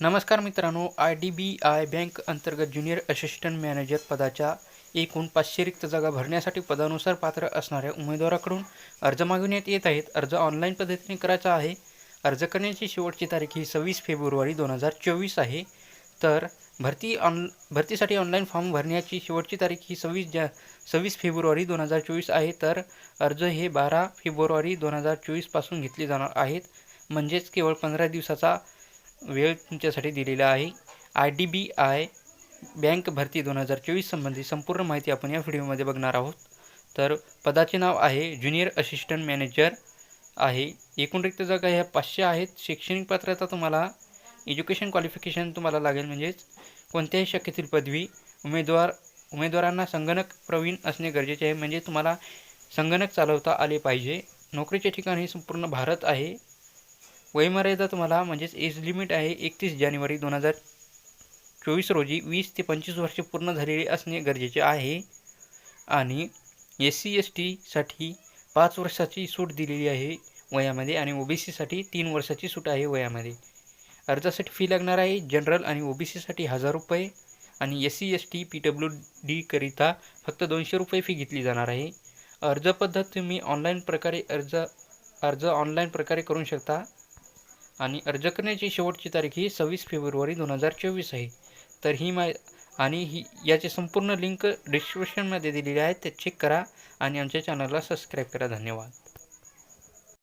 नमस्कार मित्रांनो I D B I bank अंतर्गत ज्युनियर असिस्टंट मॅनेजर पदाच्या एकूण पाचशे रिक्त जागा भरण्यासाठी पदानुसार पात्र असणाऱ्या उमेदवाराकडून अर्ज मागविण्यात येत आहेत. अर्ज ऑनलाईन पद्धतीने करायचा आहे. अर्ज करण्याची शेवटची तारीख ही सव्वीस फेब्रुवारी दोन हजार चोवीस आहे. तर भरती ऑन भरतीसाठी ऑनलाईन फॉर्म भरण्याची शेवटची तारीख ही सव्वीस जा सव्वीस फेब्रुवारी दोन हजार चोवीस आहे. तर अर्ज हे बारा फेब्रुवारी दोन हजार चोवीसपासून घेतले जाणार आहेत. म्हणजेच केवळ पंधरा दिवसाचा वेळ तुमच्यासाठी दिलेला आहे. I D B I bank भरती दोन हजार चोवीस संबंधी संपूर्ण माहिती आपण या व्हिडिओमध्ये बघणार आहोत. तर पदाचे नाव आहे ज्युनियर असिस्टंट मॅनेजर आहे. एकूण रिक्त जागा ह्या पाचशे आहेत. शैक्षणिक पात्रता तुम्हाला एज्युकेशन क्वालिफिकेशन तुम्हाला लागेल म्हणजेच कोणत्याही शाखेतील पदवी उमेदवार उमेदवारांना संगणक प्रवीण असणे गरजेचे आहे. म्हणजे तुम्हाला संगणक चालवता आले पाहिजे. नोकरीचे ठिकाण हे संपूर्ण भारत आहे. वयमर्यादा तुम्हाला म्हणजेच एज लिमिट आहे एकतीस जानेवारी दोन हजार चोवीस रोजी वीस ते पंचवीस वर्षे पूर्ण झालेले असणे गरजेचे आहे. आणि एस सी एस टीसाठी पाच वर्षाची सूट दिलेली आहे वयामध्ये आणि ओ बी सीसाठी तीन वर्षाची सूट आहे वयामध्ये. अर्जासाठी फी लागणार आहे जनरल आणि ओ बी सीसाठी हजार रुपये आणि S C S T P W डीकरिता फक्त दोनशे रुपये फी घेतली जाणार आहे. अर्ज पद्धत तुम्ही ऑनलाईन प्रकारे अर्ज अर्ज ऑनलाईन प्रकारे करू शकता. आणि अर्ज करण्याची शेवटची तारीख ही सव्वीस फेब्रुवारी दोन हजार चोवीस आहे. तर ही माय आणि ही याची संपूर्ण लिंक डिस्क्रिप्शनमध्ये दिलेली आहे. ते चेक करा आणि आमच्या चॅनलला सबस्क्राईब करा. धन्यवाद.